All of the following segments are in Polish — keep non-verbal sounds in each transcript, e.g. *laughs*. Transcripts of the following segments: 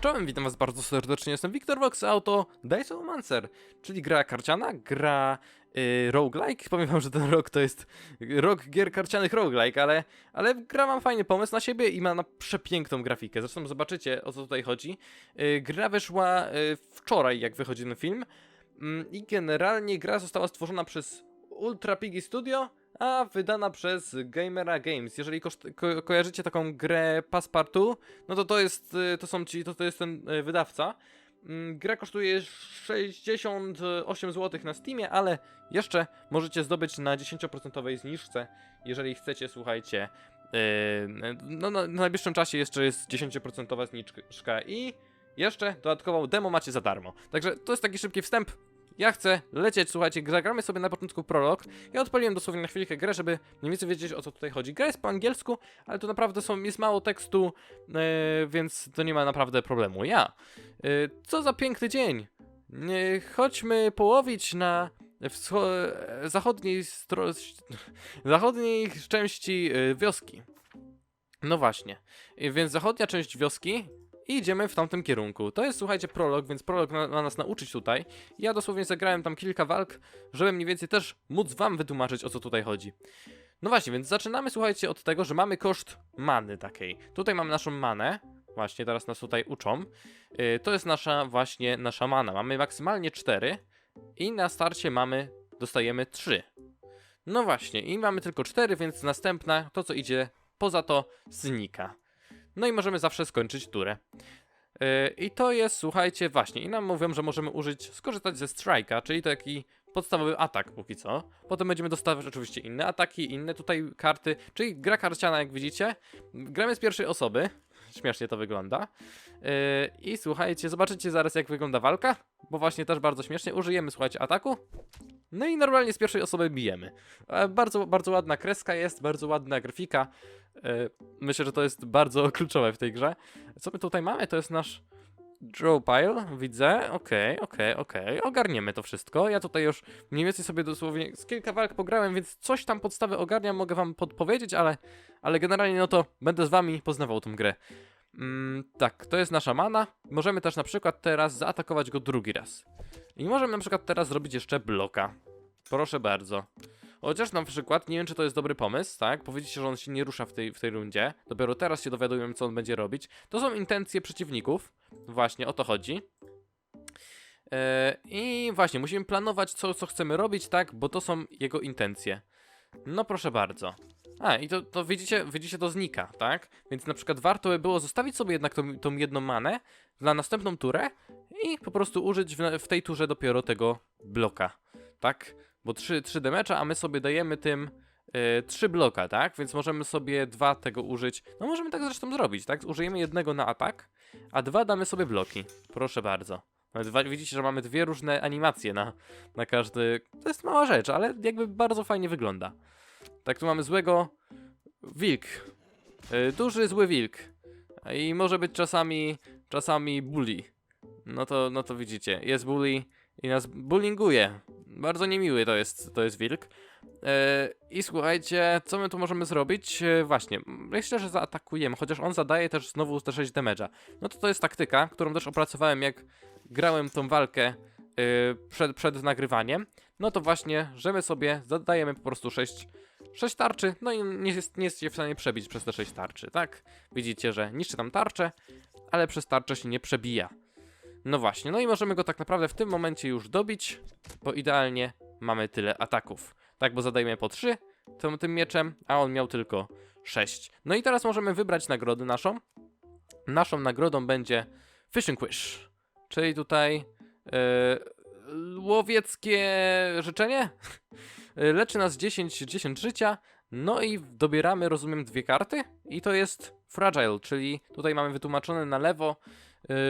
Czołem, witam was bardzo serdecznie, jestem Wiktor Vox, auto Dice Romancer, czyli gra karciana, gra yy, roguelike. Powiem wam, że ten rok to jest rok gier karcianych roguelike, ale, ale gra ma fajny pomysł na siebie i ma na przepiękną grafikę. Zresztą zobaczycie o co tutaj chodzi. Yy, gra wyszła yy, wczoraj, jak wychodzi ten film mm, i generalnie gra została stworzona przez Ultra Piggy Studio, a wydana przez Gamera Games. Jeżeli koszt- ko kojarzycie taką grę Passepartout, no to to jest, y, to są ci, to, to jest ten y, wydawca. Mm, Gra kosztuje 68 zł na Steamie, ale jeszcze możecie zdobyć na 10% zniżce, jeżeli chcecie, słuchajcie. yy, No, no, w najbliższym czasie jeszcze jest 10% zniżka i jeszcze dodatkową demo macie za darmo. Także to jest taki szybki wstęp. Ja chcę lecieć, słuchajcie, zagramy sobie na początku prolog. Ja odpaliłem dosłownie na chwilkę grę, żeby mniej więcej wiedzieć o co tutaj chodzi. Gra jest po angielsku, ale tu naprawdę są, jest mało tekstu, e, więc to nie ma naprawdę problemu. Ja. E, co za piękny dzień. E, chodźmy połowić na zachodniej, *laughs* zachodniej części wioski. No właśnie. Więc zachodnia część wioski i idziemy w tamtym kierunku. To jest, słuchajcie, prolog, więc prolog ma, nas nauczyć tutaj. Ja dosłownie zagrałem tam kilka walk, żeby mniej więcej też móc wam wytłumaczyć, o co tutaj chodzi. No właśnie, więc zaczynamy, słuchajcie, od tego, że mamy koszt many takiej. Tutaj mamy naszą manę. Właśnie, teraz nas tutaj uczą. Yy, to jest nasza, właśnie, nasza mana. Mamy maksymalnie 4 i na starcie mamy, dostajemy 3. No właśnie, i mamy tylko 4, więc następna, to co idzie poza to, znika. No i możemy zawsze skończyć turę. Yy, I to jest, słuchajcie, właśnie, i nam mówią, że możemy użyć, skorzystać ze strike'a, czyli taki podstawowy atak póki co. Potem będziemy dostawać oczywiście inne ataki, inne tutaj karty, czyli gra karciana, jak widzicie. Gramy z pierwszej osoby, śmiesznie to wygląda. Yy, I słuchajcie, zobaczycie zaraz jak wygląda walka, bo właśnie też bardzo śmiesznie. Użyjemy, słuchajcie, ataku. No i normalnie z pierwszej osoby bijemy. E, Bardzo, bardzo ładna kreska jest, bardzo ładna grafika. E, Myślę, że to jest bardzo *laughs* kluczowe w tej grze. Co my tutaj mamy? To jest nasz draw pile, widzę. Okej, okej, okej. Ogarniemy to wszystko. Ja tutaj już mniej więcej sobie dosłownie z kilka walk pograłem, więc coś tam podstawy ogarniam, mogę wam podpowiedzieć, ale, ale generalnie no to będę z wami poznawał tą grę. Mm, tak, to jest nasza mana. Możemy też na przykład teraz zaatakować go drugi raz. I możemy na przykład teraz zrobić jeszcze bloka. Proszę bardzo. Chociaż na przykład, nie wiem czy to jest dobry pomysł, tak? Powiedzicie, że on się nie rusza w tej, w tej rundzie. Dopiero teraz się dowiadujemy, co on będzie robić. To są intencje przeciwników. Właśnie o to chodzi. E, I właśnie, musimy planować, co, co chcemy robić, tak? Bo to są jego intencje. No proszę bardzo. A, i to, to widzicie, widzicie, to znika, tak? Więc na przykład warto by było zostawić sobie jednak tą, tą jedną manę na następną turę i po prostu użyć w, w tej turze dopiero tego bloka, tak? Bo 3, 3 demecza, a my sobie dajemy tym y, 3 bloka, tak? Więc możemy sobie dwa tego użyć. No możemy tak zresztą zrobić, tak? Użyjemy jednego na atak, a dwa damy sobie bloki. Proszę bardzo. Nawet wa- Widzicie, że mamy dwie różne animacje na, na każdy. To jest mała rzecz, ale jakby bardzo fajnie wygląda. Tak, tu mamy złego wilk. Y, duży, zły wilk. I może być czasami, czasami bully. No to, no to widzicie, jest bully i nas bullyinguje. Bardzo niemiły to jest, to jest wilk. E, I słuchajcie, co my tu możemy zrobić? E, właśnie, myślę, że zaatakujemy, chociaż on zadaje też znowu te 6 damage'a. No to to jest taktyka, którą też opracowałem jak grałem tą walkę e, przed, przed nagrywaniem. No to właśnie, że my sobie zadajemy po prostu 6 6 tarczy, no i nie, jest, nie jesteście w stanie przebić przez te 6 tarczy, tak? Widzicie, że niszczy tam tarczę, ale przez tarczę się nie przebija. No właśnie, no i możemy go tak naprawdę w tym momencie już dobić, bo idealnie mamy tyle ataków. Tak, bo zadajemy po 3 tym, tym mieczem, a on miał tylko 6. No i teraz możemy wybrać nagrodę naszą. Naszą nagrodą będzie Fishing Wish, czyli tutaj e, łowieckie życzenie. *laughs* Leczy nas 10, 10 życia, no i dobieramy, rozumiem, dwie karty i to jest Fragile, czyli tutaj mamy wytłumaczone na lewo,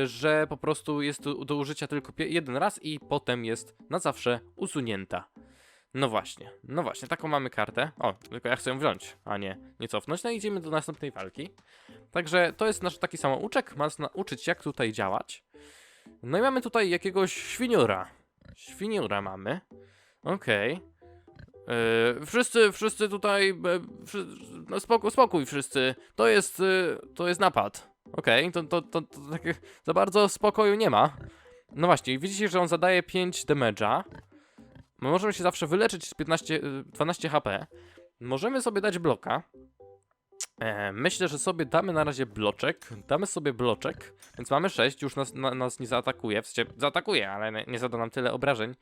że po prostu jest do, użycia tylko jeden raz i potem jest na zawsze usunięta. No właśnie, no właśnie, taką mamy kartę. O, tylko ja chcę ją wziąć, a nie, nie cofnąć. No i idziemy do następnej walki. Także to jest nasz taki samouczek, ma nauczyć jak tutaj działać. No i mamy tutaj jakiegoś świniora. Świniora mamy. Okej. Yy, wszyscy, wszyscy tutaj, wszy, no spokój, spokój wszyscy. To jest, y, to jest napad. Okej, to, to, to, to tak *laughs* za bardzo spokoju nie ma. No właśnie, widzicie, że on zadaje 5 damage'a. My możemy się zawsze wyleczyć z 15, y, 12 HP. Możemy sobie dać bloka. E, myślę, że sobie damy na razie bloczek. Damy sobie bloczek, więc mamy 6, już nas, na, nas nie zaatakuje. W sensie zaatakuje, ale nie, nie zada nam tyle obrażeń,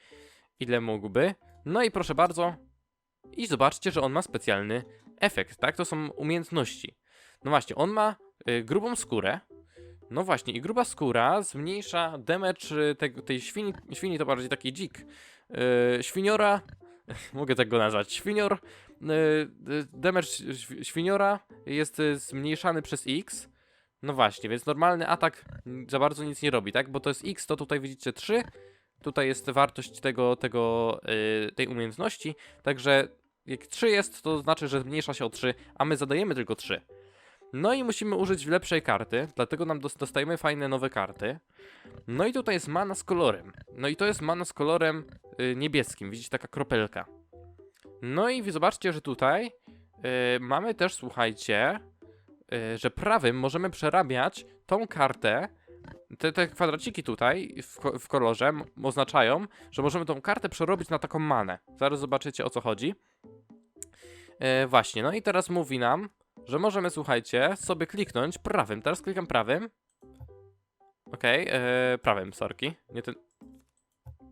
ile mógłby. No i proszę bardzo. I zobaczcie, że on ma specjalny efekt, tak? To są umiejętności. No właśnie, on ma y, grubą skórę. No właśnie, i gruba skóra zmniejsza damage y, tego, tej świni, świni to bardziej taki dzik. Y, świniora, *laughs* mogę tak go nazwać, świnior, y, y, damage świ- świniora jest y, zmniejszany przez x. No właśnie, więc normalny atak za bardzo nic nie robi, tak? Bo to jest x, to tutaj widzicie 3. Tutaj jest wartość tego, tego, y, tej umiejętności, także jak 3 jest, to znaczy, że zmniejsza się o 3, a my zadajemy tylko 3. No i musimy użyć lepszej karty, dlatego nam dos- dostajemy fajne nowe karty. No i tutaj jest mana z kolorem. No i to jest mana z kolorem y, niebieskim, widzicie, taka kropelka. No i zobaczcie, że tutaj y, mamy też, słuchajcie, y, że prawym możemy przerabiać tą kartę. Te, te kwadraciki tutaj w, w kolorze oznaczają, że możemy tą kartę przerobić na taką manę. Zaraz zobaczycie o co chodzi. E, właśnie, no i teraz mówi nam, że możemy, słuchajcie, sobie kliknąć prawym. Teraz klikam prawym. Okej, e, prawym, sorki. Nie ten.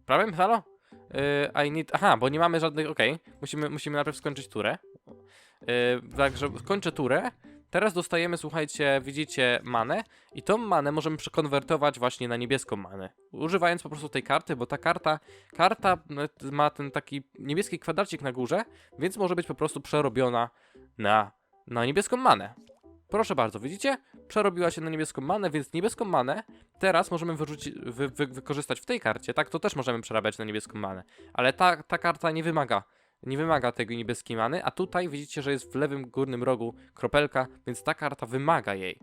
Prawym, halo? E, I need. Aha, bo nie mamy żadnych. Okej, musimy, musimy najpierw skończyć turę. E, także kończę turę. Teraz dostajemy, słuchajcie, widzicie manę i tą manę możemy przekonwertować właśnie na niebieską manę. Używając po prostu tej karty, bo ta karta, karta e, ma ten taki niebieski kwadracik na górze, więc może być po prostu przerobiona na, na niebieską manę. Proszę bardzo, widzicie? Przerobiła się na niebieską manę, więc niebieską manę teraz możemy wyrzucić, wy, wy, wykorzystać w tej karcie. Tak, to też możemy przerabiać na niebieską manę. Ale ta, ta karta nie wymaga, nie wymaga tego niebieskiej many, a tutaj widzicie, że jest w lewym górnym rogu kropelka, więc ta karta wymaga jej.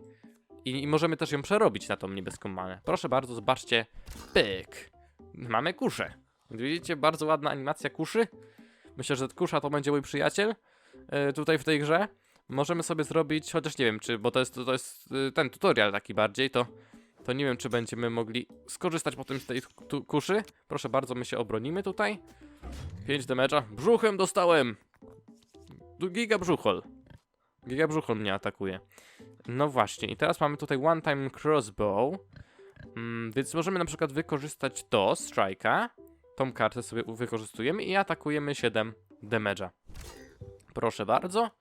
I, I możemy też ją przerobić na tą niebieską manę. Proszę bardzo, zobaczcie. Pyk. Mamy kuszę. Widzicie, bardzo ładna animacja kuszy. Myślę, że kusza to będzie mój przyjaciel e, tutaj w tej grze. Możemy sobie zrobić, chociaż nie wiem, czy, bo to jest, to jest y, ten tutorial taki bardziej, to, to nie wiem, czy będziemy mogli skorzystać potem z tej kuszy. Proszę bardzo, my się obronimy tutaj. 5 damage'a. Brzuchem dostałem! Giga brzuchol. Giga brzuchol mnie atakuje. No właśnie, i teraz mamy tutaj one time crossbow. Mm, więc możemy na przykład wykorzystać to, strike'a. Tą kartę sobie wykorzystujemy i atakujemy 7 damage'a. Proszę bardzo.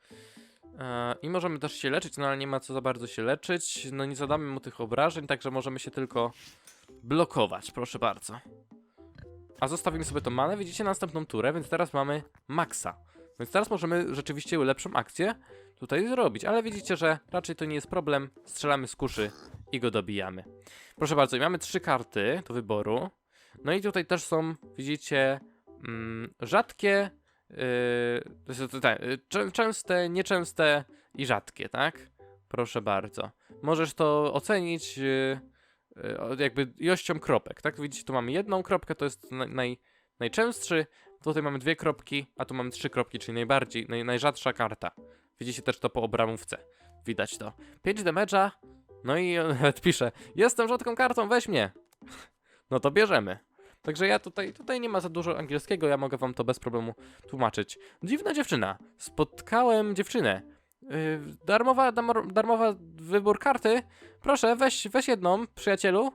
I możemy też się leczyć, no ale nie ma co za bardzo się leczyć. No nie zadamy mu tych obrażeń, także możemy się tylko blokować, proszę bardzo. A zostawimy sobie tą manę, widzicie następną turę, więc teraz mamy maksa. Więc teraz możemy rzeczywiście lepszą akcję tutaj zrobić, ale widzicie, że raczej to nie jest problem. Strzelamy z kuszy i go dobijamy. Proszę bardzo, mamy trzy karty do wyboru. No i tutaj też są, widzicie, mm, rzadkie, yy, tak, czę- częste, nieczęste i rzadkie, tak? Proszę bardzo. Możesz to ocenić yy, jakby ilością kropek, tak? Widzicie, tu mamy jedną kropkę, to jest naj, naj, najczęstszy, tutaj mamy dwie kropki, a tu mamy trzy kropki, czyli najbardziej, naj, najrzadsza karta. Widzicie też to po obramówce. Widać to. 5 damage'a, no i *laughs* nawet pisze, jestem rzadką kartą, weź mnie. *laughs* No to bierzemy. Także ja tutaj, tutaj nie ma za dużo angielskiego, ja mogę wam to bez problemu tłumaczyć. Dziwna dziewczyna. Spotkałem dziewczynę. Yy, darmowa, darmowa wybór karty. Proszę, weź, weź jedną, przyjacielu.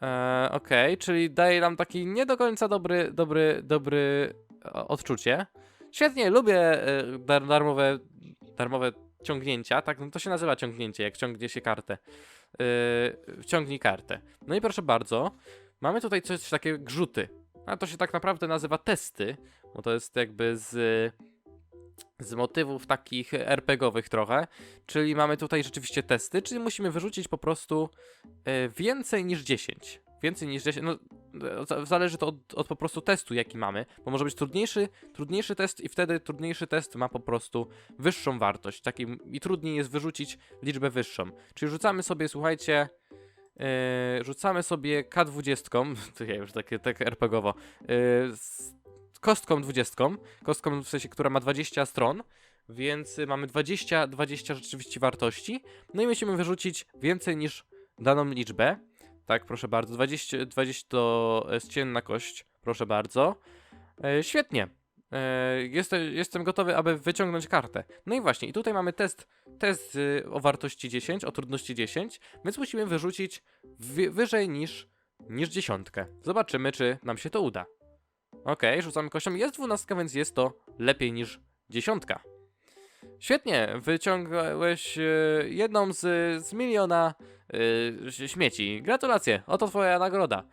Eee, Okej, czyli daje nam taki nie do końca dobry, dobry, dobry odczucie. Świetnie, lubię e, dar, darmowe, darmowe ciągnięcia, tak? No to się nazywa ciągnięcie, jak ciągnie się kartę. Yy, wciągnij kartę. No i proszę bardzo, mamy tutaj coś takie grzuty. A to się tak naprawdę nazywa testy, bo to jest jakby z, z motywów takich RPGowych trochę. Czyli mamy tutaj rzeczywiście testy, czyli musimy wyrzucić po prostu e, więcej niż 10. Więcej niż 10. No, za- zależy to od, od po prostu testu, jaki mamy, bo może być trudniejszy, trudniejszy test i wtedy trudniejszy test ma po prostu wyższą wartość. Taki, I trudniej jest wyrzucić liczbę wyższą. Czyli rzucamy sobie, słuchajcie, e, rzucamy sobie K20, *laughs* to ja już takie tak RPGowo, e, z kostką 20, kostką w sensie, która ma 20 stron, więc mamy 20, 20 rzeczywiście wartości. No i musimy wyrzucić więcej niż daną liczbę. Tak, proszę bardzo, 20, 20 to e, ścienna kość, proszę bardzo. E, świetnie. E, jestem, jestem gotowy, aby wyciągnąć kartę. No i właśnie, i tutaj mamy test, test y, o wartości 10, o trudności 10, więc musimy wyrzucić wy, wyżej niż, niż dziesiątkę. Zobaczymy, czy nam się to uda. Okej, rzucamy kością. Jest dwunastka, więc jest to lepiej niż dziesiątka. Świetnie, wyciągałeś e, jedną z, z miliona e, śmieci. Gratulacje, oto twoja nagroda.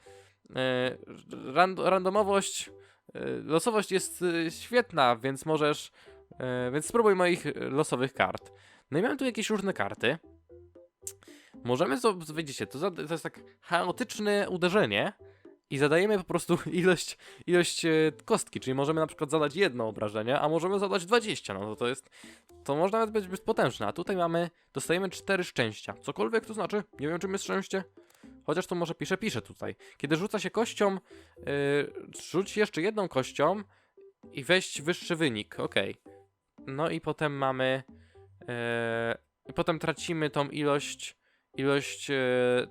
Ran, randomowość, losowość jest e, świetna, więc możesz, e, więc spróbuj moich losowych kart. No i mamy tu jakieś różne karty. Możemy, zo- widzicie, to, to jest tak chaotyczne uderzenie i zadajemy po prostu *laughs* ilość, ilość e, kostki, czyli możemy na przykład zadać jedno obrażenie, a możemy zadać 20, no to to jest, to może nawet być, być potężne, a tutaj mamy, dostajemy 4 szczęścia, cokolwiek to znaczy, nie wiem czym jest szczęście, chociaż to może pisze, pisze tutaj, kiedy rzuca się kością, yy, rzuć jeszcze jedną kością i weź wyższy wynik, okej, no i potem mamy, yy, potem tracimy tą ilość, ilość yy,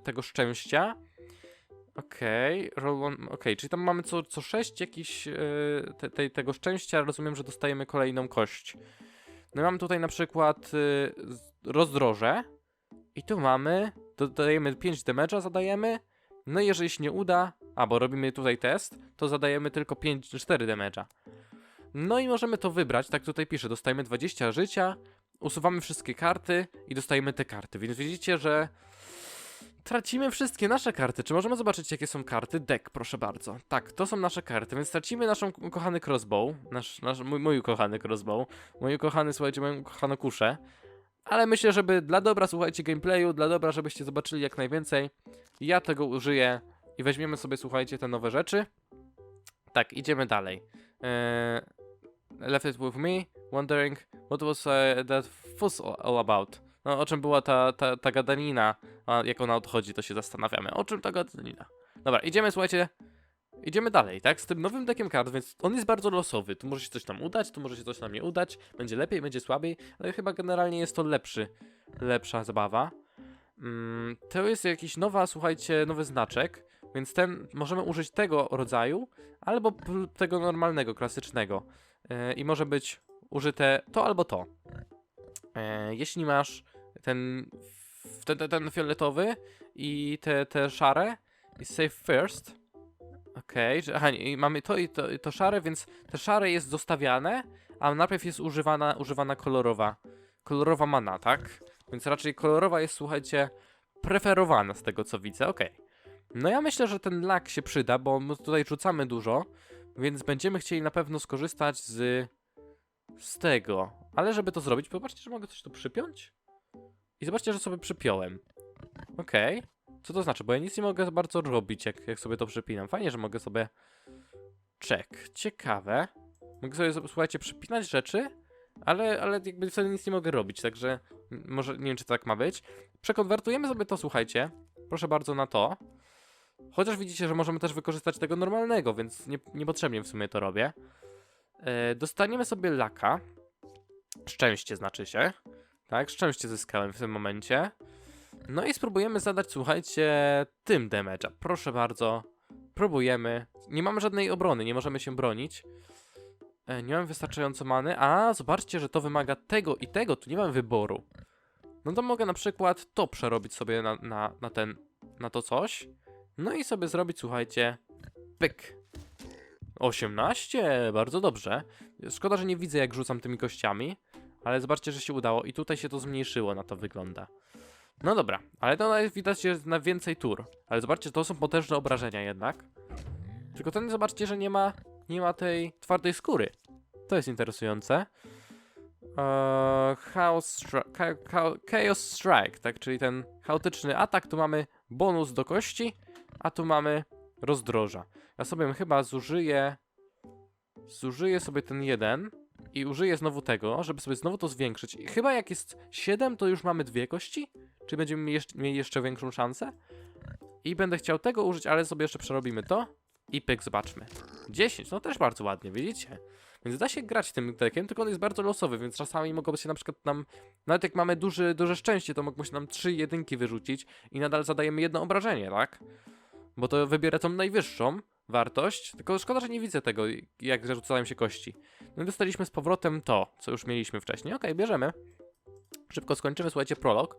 tego szczęścia, Okej, on, okej, czyli tam mamy co, co 6 jakiś yy, te, tej- tego szczęścia, rozumiem, że dostajemy kolejną kość. No i mamy tutaj na przykład yy, rozdroże. I tu mamy, dodajemy 5 damage'a, zadajemy, no i jeżeli się nie uda, a bo robimy tutaj test, to zadajemy tylko 5, 4 damage'a. No i możemy to wybrać, tak tutaj pisze, dostajemy 20 życia, usuwamy wszystkie karty i dostajemy te karty, więc widzicie, że Tracimy wszystkie nasze karty. Czy możemy zobaczyć, jakie są karty? Deck, proszę bardzo. Tak, to są nasze karty, więc tracimy naszą ukochany crossbow. Nasz, nasz, mój, mój ukochany crossbow. Mój ukochany, słuchajcie, moją ukochaną kuszę. Ale myślę, żeby dla dobra, słuchajcie, gameplayu, dla dobra, żebyście zobaczyli jak najwięcej, ja tego użyję i weźmiemy sobie, słuchajcie, te nowe rzeczy. Tak, idziemy dalej. Eee, left it with me, wondering what was uh, that fuss all about. No, o czym była ta, ta, ta gadanina, a jak ona odchodzi, to się zastanawiamy. O czym ta gadanina? Dobra, idziemy, słuchajcie, idziemy dalej, tak? Z tym nowym deckiem kart, więc on jest bardzo losowy. Tu może się coś nam udać, tu może się coś nam nie udać. Będzie lepiej, będzie słabiej, ale chyba generalnie jest to lepszy, lepsza zabawa. Mm, to jest jakiś nowa, słuchajcie, nowy znaczek, więc ten, możemy użyć tego rodzaju, albo tego normalnego, klasycznego. E, I może być użyte to albo to. E, jeśli masz ten, ten, ten fioletowy i te, te szare i save first. Okej, że aha, i mamy to i to, i to szare, więc te szare jest zostawiane, a najpierw jest używana, używana kolorowa, kolorowa mana, tak? Więc raczej kolorowa jest, słuchajcie, preferowana z tego co widzę, okej. No ja myślę, że ten lak się przyda, bo my tutaj rzucamy dużo, więc będziemy chcieli na pewno skorzystać z, z tego. Ale żeby to zrobić, popatrzcie, że mogę coś tu przypiąć. I zobaczcie, że sobie przypiąłem. Okej. Co to znaczy? Bo ja nic nie mogę bardzo robić, jak, jak sobie to przypinam. Fajnie, że mogę sobie... Check. Ciekawe. Mogę sobie, słuchajcie, przypinać rzeczy, ale, ale jakby wtedy nic nie mogę robić, także może nie wiem, czy tak ma być. Przekonwertujemy sobie to, słuchajcie. Proszę bardzo na to. Chociaż widzicie, że możemy też wykorzystać tego normalnego, więc nie, niepotrzebnie w sumie to robię. E, dostaniemy sobie laka. Szczęście znaczy się. Tak, szczęście zyskałem w tym momencie. No i spróbujemy zadać, słuchajcie, tym damage'a. Proszę bardzo. Próbujemy. Nie mamy żadnej obrony, nie możemy się bronić. E, nie mam wystarczająco many. A, zobaczcie, że to wymaga tego i tego. Tu nie mam wyboru. No to mogę na przykład to przerobić sobie na, na, na ten, na to coś. No i sobie zrobić, słuchajcie, pyk. 18, bardzo dobrze. Szkoda, że nie widzę jak rzucam tymi kościami, ale zobaczcie, że się udało i tutaj się to zmniejszyło, na to wygląda. No dobra, ale to widać jest na więcej tur. Ale zobaczcie, to są potężne obrażenia jednak. Tylko ten zobaczcie, że nie ma, nie ma tej twardej skóry. To jest interesujące. Eee, chaos, chaos Strike, tak, czyli ten chaotyczny atak. Tu mamy bonus do kości, a tu mamy rozdroża. Ja sobie chyba zużyję. Zużyję sobie ten jeden i użyję znowu tego, żeby sobie znowu to zwiększyć. I chyba jak jest 7, to już mamy dwie kości? Czy będziemy mieli jeszcze, większą szansę? I będę chciał tego użyć, ale sobie jeszcze przerobimy to. I pyk, zobaczmy. 10, no też bardzo ładnie, widzicie? Więc da się grać tym dekiem, tylko on jest bardzo losowy, więc czasami mogą się na przykład nam, nawet jak mamy duży, duże szczęście, to mogą się nam trzy jedynki wyrzucić i nadal zadajemy jedno obrażenie, tak? Bo to wybiera tą najwyższą wartość, tylko szkoda, że nie widzę tego, jak zarzucają się kości. No i dostaliśmy z powrotem to, co już mieliśmy wcześniej. Okej, bierzemy. Szybko skończymy, słuchajcie, prolog.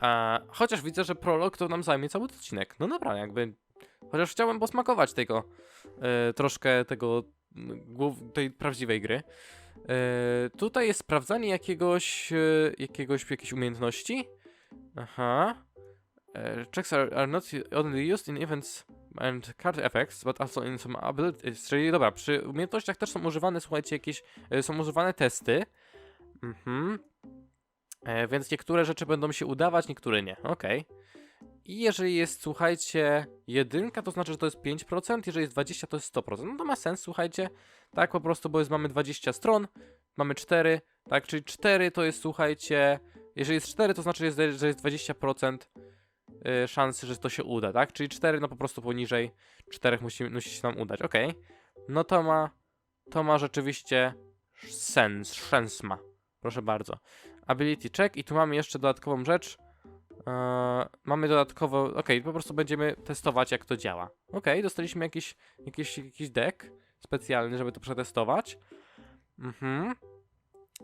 A, chociaż widzę, że prolog to nam zajmie cały odcinek. No dobra, jakby. Chociaż chciałem posmakować tego. E, troszkę tego. tej prawdziwej gry. E, tutaj jest sprawdzanie jakiegoś. E, jakiegoś jakiejś umiejętności. Aha. E, checks are, are not only used in events and card effects, but also in some abilities. Czyli dobra, przy umiejętnościach też są używane, słuchajcie, jakieś. E, są używane testy. Mhm. E, więc niektóre rzeczy będą się udawać, niektóre nie. Okej. I jeżeli jest, słuchajcie, jedynka, to znaczy, że to jest 5%, jeżeli jest 20, to jest 100%. No to ma sens, słuchajcie. Tak po prostu, bo jest, mamy 20 stron, mamy 4, tak, czyli 4 to jest, słuchajcie, jeżeli jest 4, to znaczy, że jest 20% y, szansy, że to się uda, tak? Czyli 4, no po prostu poniżej 4 musi, musi się nam udać, okej. No to ma, to ma rzeczywiście sens, sens ma. Proszę bardzo. Ability check i tu mamy jeszcze dodatkową rzecz. Eee, mamy dodatkowo, okej, po prostu będziemy testować jak to działa. Okej, dostaliśmy jakiś, jakiś, jakiś deck specjalny, żeby to przetestować. Mhm.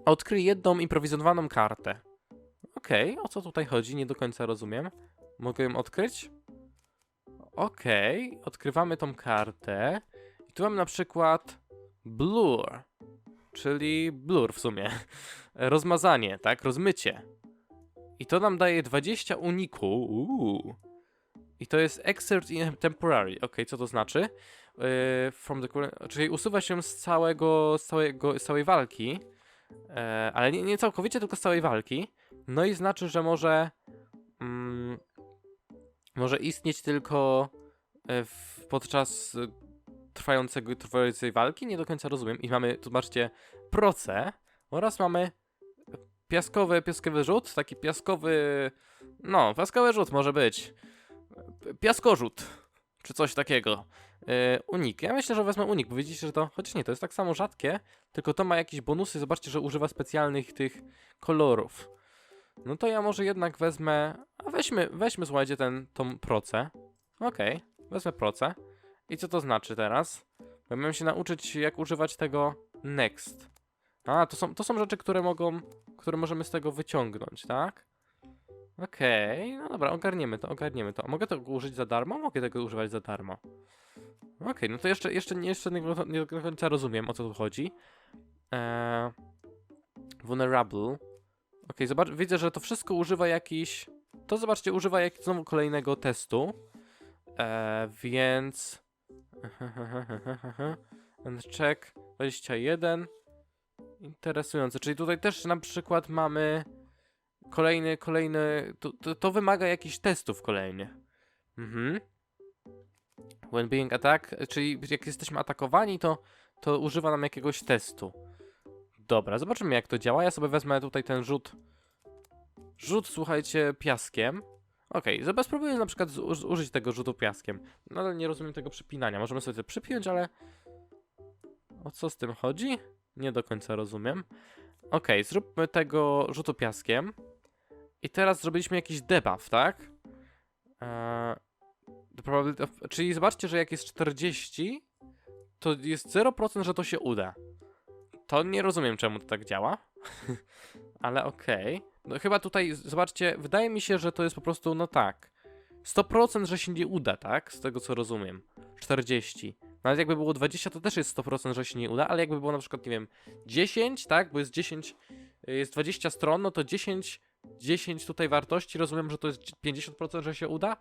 Odkryj jedną improwizowaną kartę. Okej, o co tutaj chodzi? Nie do końca rozumiem. Mogę ją odkryć? Okej, odkrywamy tą kartę. I tu mam na przykład blur, czyli blur w sumie. *laughs* Rozmazanie, tak? Rozmycie. I to nam daje 20 uniku. Uuu. I to jest exert in temporary. Ok, co to znaczy? Yy, from the current, czyli usuwa się z całego, z całego, z całej walki. E, ale nie, nie całkowicie, tylko z całej walki. No i znaczy, że może. Mm, może istnieć tylko e, w, podczas e, trwającego, trwającej walki. Nie do końca rozumiem. I mamy, tu zobaczcie, proce oraz mamy piaskowy, piaskowy rzut, taki piaskowy, no, piaskowy rzut może być, piaskorzut, czy coś takiego. Yy, unik, ja myślę, że wezmę unik, bo widzicie, że to, chociaż nie, to jest tak samo rzadkie, tylko to ma jakieś bonusy, zobaczcie, że używa specjalnych tych kolorów. No to ja może jednak wezmę, a weźmy, weźmy, słuchajcie, ten, tą procę. Okej, wezmę procę. I co to znaczy teraz? Bo miałem się nauczyć, jak używać tego next. A, to są, to są rzeczy, które mogą, które możemy z tego wyciągnąć, tak? Okej, no dobra, ogarniemy to, ogarniemy to. Mogę tego użyć za darmo? Mogę tego używać za darmo. Okej, no to jeszcze, jeszcze, jeszcze nie, nie do końca rozumiem, o co tu chodzi. Eee, vulnerable. Okej, zobacz, widzę, że to wszystko używa jakiś... To zobaczcie, używa jak znowu kolejnego testu. Eee, więc... And *laughs* check 21. Interesujące, czyli tutaj też na przykład mamy kolejny, kolejny, to, to, to wymaga jakichś testów kolejnych. Mhm. When being attack, czyli jak jesteśmy atakowani, to, to używa nam jakiegoś testu. Dobra, zobaczymy jak to działa. Ja sobie wezmę tutaj ten rzut, rzut, słuchajcie, piaskiem. Okej, okay, spróbuję na przykład użyć tego rzutu piaskiem. Nadal nie rozumiem tego przypinania. Możemy sobie to przypiąć, ale... O co z tym chodzi? Nie do końca rozumiem. Okej, zróbmy tego rzutu piaskiem. I teraz zrobiliśmy jakiś debuff, tak? Eee, czyli zobaczcie, że jak jest 40, to jest 0%, że to się uda. To nie rozumiem, czemu to tak działa. *laughs* Ale okej. No chyba tutaj, zobaczcie, wydaje mi się, że to jest po prostu, no tak. 100%, że się nie uda, tak? Z tego co rozumiem. 40. Nawet jakby było 20, to też jest 100%, że się nie uda, ale jakby było na przykład, nie wiem, 10, tak? Bo jest 10, y, jest 20 stron, no to 10, 10 tutaj wartości, rozumiem, że to jest 50%, że się uda?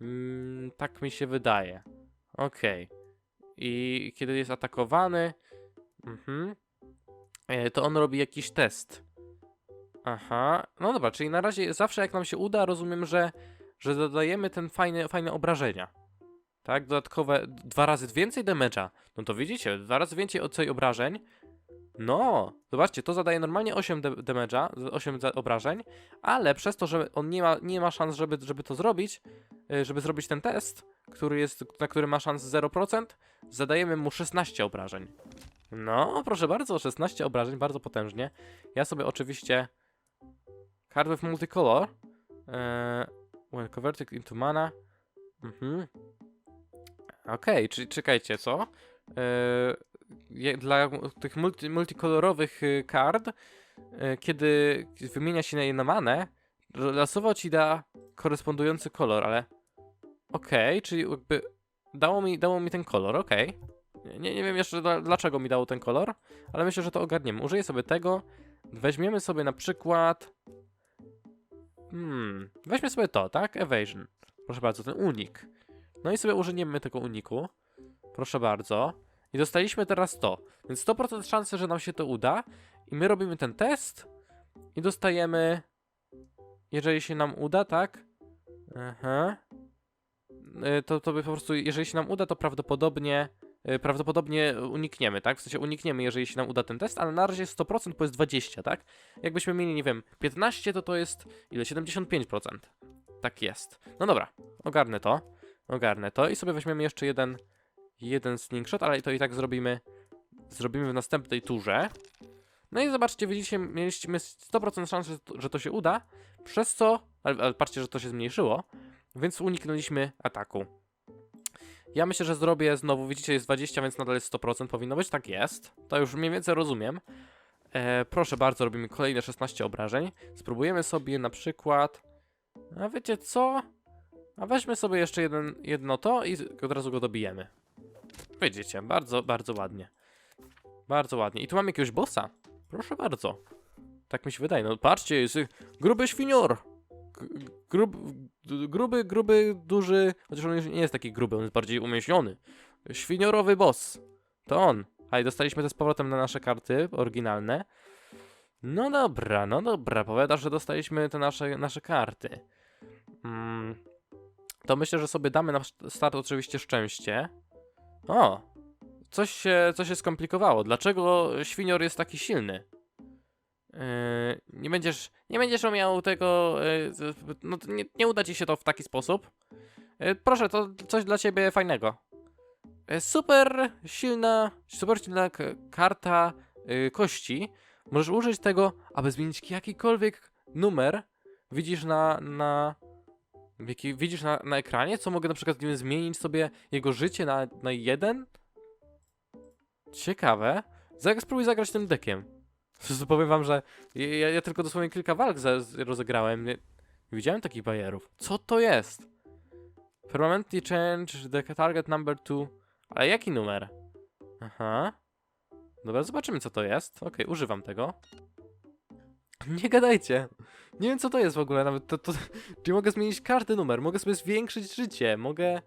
Mm, tak mi się wydaje. Okej. I kiedy jest atakowany, mhm, e, to on robi jakiś test. Aha, no dobra, czyli na razie zawsze jak nam się uda, rozumiem, że, że dodajemy ten fajne, fajne obrażenia. Tak, dodatkowe dwa razy więcej damage'a. No to widzicie, dwa razy więcej od tej obrażeń. No, zobaczcie, to zadaje normalnie 8 de- damage'a, 8 za- obrażeń, ale przez to, że on nie ma, nie ma szans, żeby, żeby to zrobić, y, żeby zrobić ten test, który jest, na który ma szans 0%, zadajemy mu 16 obrażeń. No, proszę bardzo, 16 obrażeń, bardzo potężnie. Ja sobie oczywiście card with multicolor e, when converted into mana mhm. Okej, czyli czekajcie, co? E, je- dla tych multi, multikolorowych y, kart, e, kiedy wymienia się je na manę, losowo ci da korespondujący kolor, ale okej, czyli jakby dało mi, dało mi ten kolor, okej. Nie, nie wiem jeszcze dla, dlaczego mi dało ten kolor, ale myślę, że to ogarniemy. Użyję sobie tego. Weźmiemy sobie na przykład. Hmm. Weźmy sobie to, tak? Evasion. Proszę bardzo, ten unik. No i sobie użyjemy tego uniku. Proszę bardzo. I dostaliśmy teraz to. Więc 100% szansy, że nam się to uda. I my robimy ten test. I dostajemy. Jeżeli się nam uda, tak? Aha. Y, To, to by po prostu, jeżeli się nam uda, to prawdopodobnie prawdopodobnie unikniemy, tak? W sensie unikniemy, jeżeli się nam uda ten test, ale na razie 100% to jest 20, tak? Jakbyśmy mieli, nie wiem, 15, to to jest ile? 75%. Tak jest. No dobra, ogarnę to. Ogarnę to i sobie weźmiemy jeszcze jeden jeden slingshot, ale to i tak zrobimy zrobimy w następnej turze. No i zobaczcie, widzicie, mieliśmy 100% szans, że to, że to się uda, przez co, ale, ale patrzcie, że to się zmniejszyło, więc uniknęliśmy ataku. Ja myślę, że zrobię znowu, widzicie, jest 20, więc nadal jest 100% powinno być, tak jest. To już mniej więcej rozumiem. E, proszę bardzo, robimy kolejne 16 obrażeń. Spróbujemy sobie na przykład, a wiecie co? A weźmy sobie jeszcze jeden, jedno to i od razu go dobijemy. Widzicie, bardzo, bardzo ładnie. Bardzo ładnie. I tu mamy jakiegoś bossa. Proszę bardzo. Tak mi się wydaje. No patrzcie, jest gruby świnior. G- Grub, gruby, gruby, duży. Chociaż on nie jest taki gruby, on jest bardziej umięśniony. Świniorowy boss. To on. I dostaliśmy to z powrotem na nasze karty oryginalne. No dobra, no dobra. Powiadasz, że dostaliśmy te nasze, nasze karty. Mm, to myślę, że sobie damy na start oczywiście szczęście. O! Coś się, coś się skomplikowało. Dlaczego świnior jest taki silny? Yy, nie będziesz, nie będziesz umiał tego, z- no nie, nie uda ci się to w taki sposób. Yy, proszę, to coś dla ciebie fajnego. Super silna, super silna karta kości. Możesz użyć tego, aby zmienić jakikolwiek numer widzisz na, na jaki widzisz na, na ekranie, co mogę na przykład zmienić sobie jego życie na, na jeden? Ciekawe. Spróbuj zagrać tym dekiem. Powiem wam, że ja, ja tylko dosłownie kilka walk za, rozegrałem. Nie, nie widziałem takich bajerów. Co to jest? Permanently change the target number to... Ale jaki numer? Aha. Dobra, zobaczymy co to jest. Okej, używam tego. Nie gadajcie. Nie wiem co to jest w ogóle nawet. To, to, *laughs* czy mogę zmienić każdy numer? Mogę sobie zwiększyć życie. Mogę...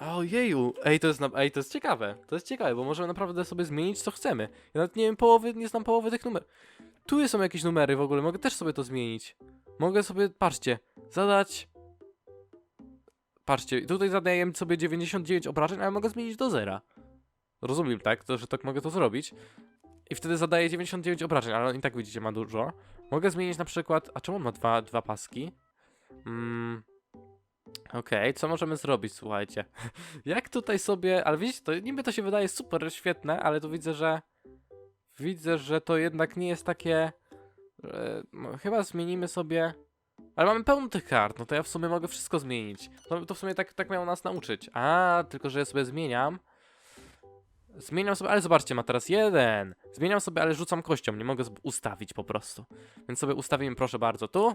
Ojeju, ej to, jest na... ej, to jest ciekawe. To jest ciekawe, bo możemy naprawdę sobie zmienić co chcemy. Ja nawet nie wiem połowy, nie znam połowy tych numerów. Tu są jakieś numery w ogóle, mogę też sobie to zmienić. Mogę sobie, patrzcie, zadać... Patrzcie, tutaj zadaję sobie 99 obrażeń, ale mogę zmienić do zera. Rozumiem, tak? To, że tak mogę to zrobić. I wtedy zadaję 99 obrażeń, ale i tak widzicie ma dużo. Mogę zmienić na przykład... A czemu on ma dwa, dwa paski? Mm... Okej, co możemy zrobić, słuchajcie? *laughs* Jak tutaj sobie... Ale widzicie, to niby to się wydaje super świetne, ale tu widzę, że... Widzę, że to jednak nie jest takie... że- no, chyba zmienimy sobie... Ale mamy pełno tych kart, no to ja w sumie mogę wszystko zmienić. To, to w sumie tak, tak miało nas nauczyć. A, tylko że ja sobie zmieniam. Zmieniam sobie, ale zobaczcie, ma teraz jeden. Zmieniam sobie, ale rzucam kością, nie mogę ustawić po prostu. Więc sobie ustawimy, proszę bardzo, tu.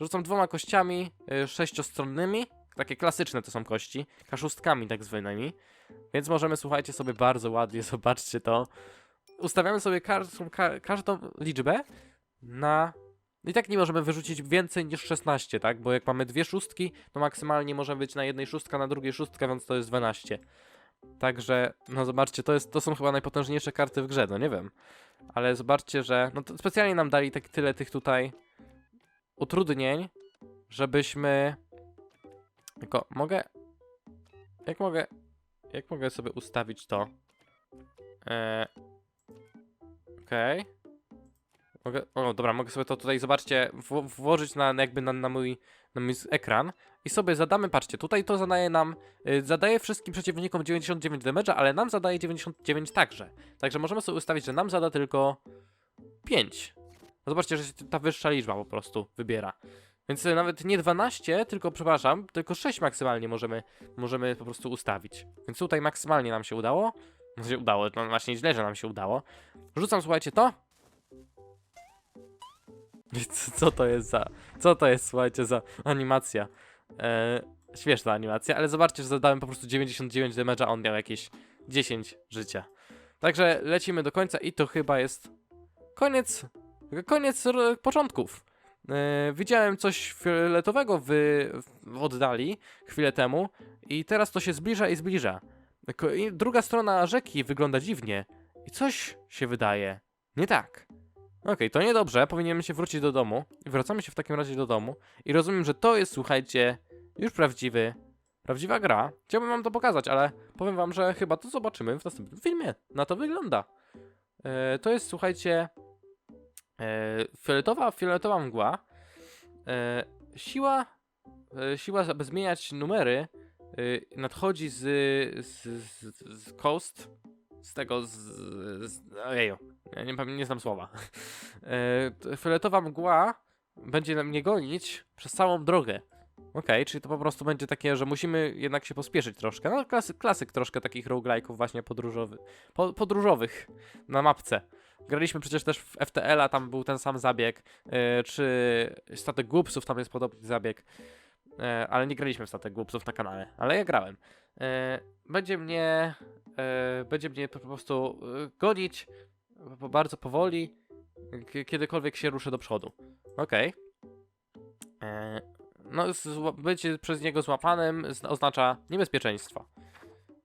Rzucam dwoma kościami y, sześciostronnymi. Takie klasyczne to są kości. Kaszustkami tak zwanymi. Więc możemy, słuchajcie, sobie bardzo ładnie, *laughs* zobaczcie to. Ustawiamy sobie każdą, ka każdą liczbę na... I tak nie możemy wyrzucić więcej niż 16, tak? Bo jak mamy dwie szóstki, to maksymalnie może być na jednej szóstka, na drugiej szóstka, więc to jest 12. Także, no zobaczcie, to, jest, to są chyba najpotężniejsze karty w grze, no nie wiem. Ale zobaczcie, że no specjalnie nam dali tak tyle tych tutaj utrudnień, żebyśmy... Tylko mogę... Jak mogę... Jak mogę sobie ustawić to? E... Okej. Mogę, o, dobra, mogę sobie to tutaj, zobaczcie, w, włożyć na, jakby na, na, mój, na mój ekran i sobie zadamy, patrzcie, tutaj to zadaje nam, y, zadaje wszystkim przeciwnikom 99 damage'a, ale nam zadaje 99 także. Także możemy sobie ustawić, że nam zada tylko 5. No zobaczcie, że się ta wyższa liczba po prostu wybiera. Więc y, nawet nie 12, tylko przepraszam, tylko 6 maksymalnie możemy, możemy po prostu ustawić. Więc tutaj maksymalnie nam się udało. No się udało, no właśnie źle, że nam się udało. Rzucam, słuchajcie, to. *laughs* Co, to jest za. Co to jest, słuchajcie, za animacja? E, śmieszna animacja, ale zobaczcie, że zadałem po prostu 99 damage'a, on miał jakieś 10 życia. Także lecimy do końca i to chyba jest koniec. Koniec początków. E, widziałem coś fioletowego w, w oddali chwilę temu i teraz to się zbliża i zbliża. I Druga strona rzeki wygląda dziwnie i coś się wydaje nie tak. Okej, to niedobrze, powinienem się wrócić do domu. Wracamy się w takim razie do domu. I rozumiem, że to jest, słuchajcie, już prawdziwy, prawdziwa gra. Chciałbym wam to pokazać, ale powiem wam, że chyba to zobaczymy w następnym filmie. Na to wygląda. E, to jest, słuchajcie, fioletowa, fioletowa mgła. E, siła, e, siła, aby zmieniać numery, e, nadchodzi z, z, z, z Coast, z tego, z, z ojeju, ja nie, nie znam słowa. E, fioletowa mgła będzie mnie gonić przez całą drogę. Okej, czyli to po prostu będzie takie, że musimy jednak się pospieszyć troszkę. No, klasyk, klasyk troszkę takich roguelike'ów właśnie podróżowy, po, podróżowych na mapce. Graliśmy przecież też w FTL-a, tam był ten sam zabieg, e, czy Statek Głupsów, tam jest podobny zabieg, e, ale nie graliśmy w Statek Głupsów na kanale, ale ja grałem. E, będzie mnie, będzie mnie po prostu e, gonić bardzo powoli, kiedykolwiek się ruszę do przodu. Okej. E, No, bycie przez niego złapanym oznacza niebezpieczeństwo.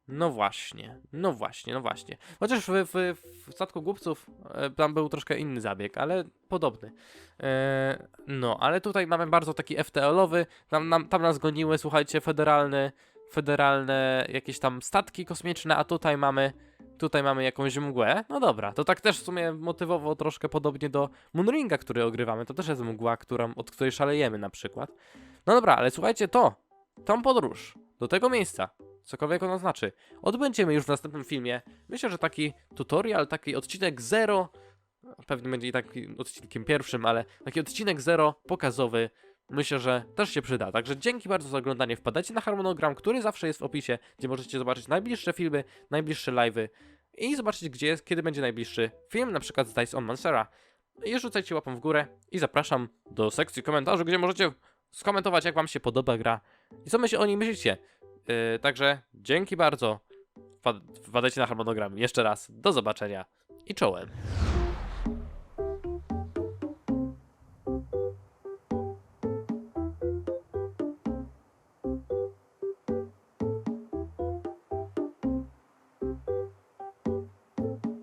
No właśnie, no właśnie, no właśnie. Chociaż w, w, w statku głupców e, tam był troszkę inny zabieg, ale podobny. E, no, ale tutaj mamy bardzo taki FTL-owy. Tam, nam, tam nas goniły, słuchajcie, federalne, federalne jakieś tam statki kosmiczne, a tutaj mamy tutaj mamy jakąś mgłę. No dobra, to tak też w sumie motywowo troszkę podobnie do Moonringa, który ogrywamy. To też jest mgła, którą, od której szalejemy na przykład. No dobra, ale słuchajcie, to, tą podróż do tego miejsca, cokolwiek ono znaczy, odbędziemy już w następnym filmie. Myślę, że taki tutorial, taki odcinek zero, pewnie będzie i taki odcinkiem pierwszym, ale taki odcinek zero pokazowy, myślę, że też się przyda. Także dzięki bardzo za oglądanie. Wpadajcie na harmonogram, który zawsze jest w opisie, gdzie możecie zobaczyć najbliższe filmy, najbliższe live'y i zobaczyć, gdzie jest, kiedy będzie najbliższy film, na przykład z Dice on Mansera. I rzucajcie łapą w górę i zapraszam do sekcji komentarzy, gdzie możecie skomentować, jak wam się podoba gra i co myśl o niej myślicie. Yy, także dzięki bardzo. Wpad- Wpadajcie na harmonogram. Jeszcze raz. Do zobaczenia i czołem.